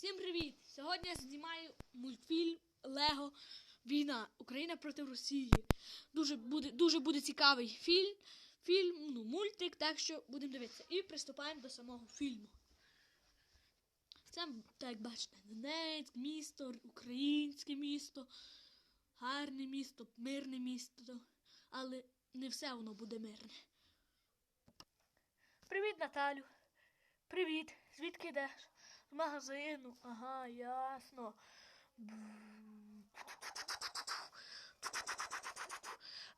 Всім привіт! Сьогодні я знімаю мультфільм Лего Війна Україна проти Росії. Дуже буде, дуже буде цікавий фільм, фільм, ну, мультик, так що будемо дивитися. І приступаємо до самого фільму. Це, так бачите, Донецьк, місто, українське місто, гарне місто, мирне місто. Але не все воно буде мирне. Привіт, Наталю. Привіт. Звідки йдеш? З магазину. Ага, ясно.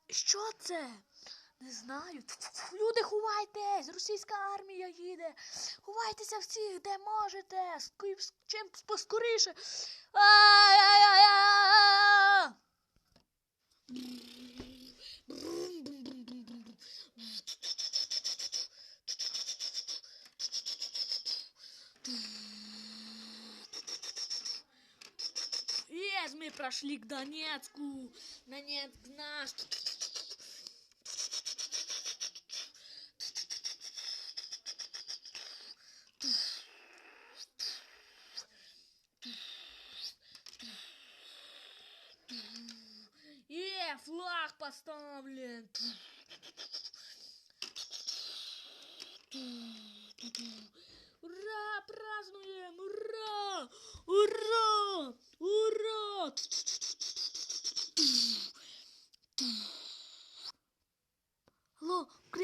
Що це? Не знаю. Люди, ховайтесь! Російська армія їде. Ховайтеся всіх, де можете. Чим поскоріше. Ай-яй-яй-яй! Мы прошли к Донецку. Донецк наш. Е, флаг поставлен. Ура,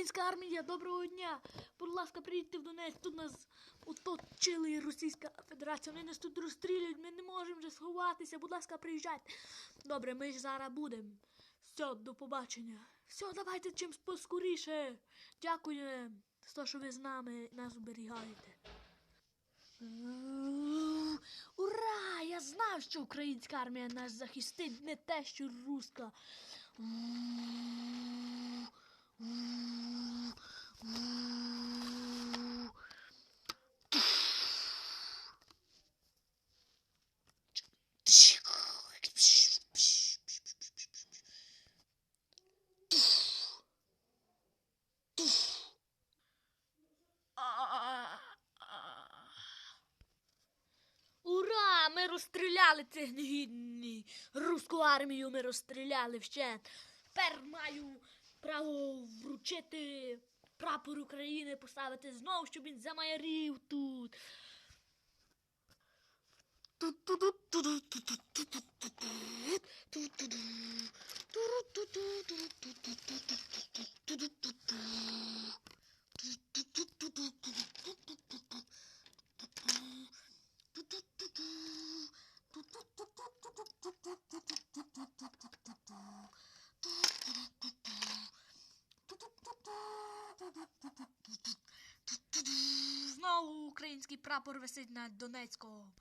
Українська армія, доброго дня. Будь ласка, приїдьте в Донецьк. Тут нас оточили Російська Федерація. Вони нас тут розстрілюють. Ми не можемо вже сховатися. Будь ласка, приїжджайте. Добре, ми ж зараз будемо. Все, до побачення. Все, давайте чим поскоріше. Дякую за те, що ви з нами нас оберігаєте. Ура! Я знав, що українська армія нас захистить, не те, що. Ура! Ми розстріляли цих негідні. Руську армію ми розстріляли вщент. Тепер маю право вручити прапор України, поставити знову, щоб він замайорів тут. Знову український прапор висить над Донецьком.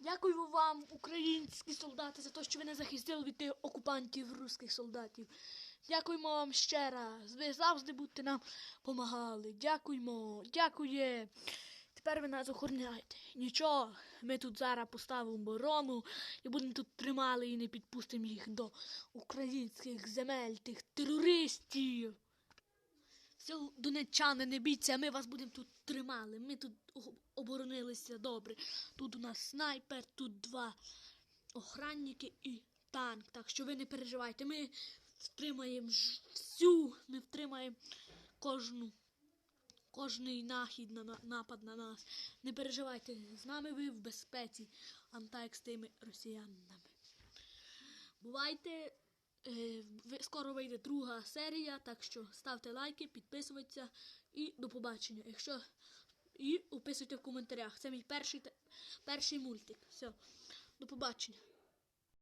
Дякую вам, українські солдати, за те, що ви не захистили від тих окупантів русських солдатів. Дякуємо вам ще раз. Ви завжди будете нам допомагали. Дякуємо, дякує. Тепер ви нас охороняєте. Нічого, ми тут зараз поставимо оборону і будемо тут тримали і не підпустимо їх до українських земель, тих терористів. Все, донеччани, не бійтеся, ми вас будемо тут тримали. Ми тут оборонилися добре. Тут у нас снайпер, тут два охранники і танк. Так що ви не переживайте. Ми втримаємо всю, ми втримаємо кожну. Кожний нахід на на- напад на нас. Не переживайте, з нами ви в безпеці, а не так як з тими росіянами. Бувайте, скоро вийде друга серія, так що ставте лайки, підписуйтесь і до побачення. Якщо і описуйте в коментарях. Це мій перший перший мультик. Все, до побачення.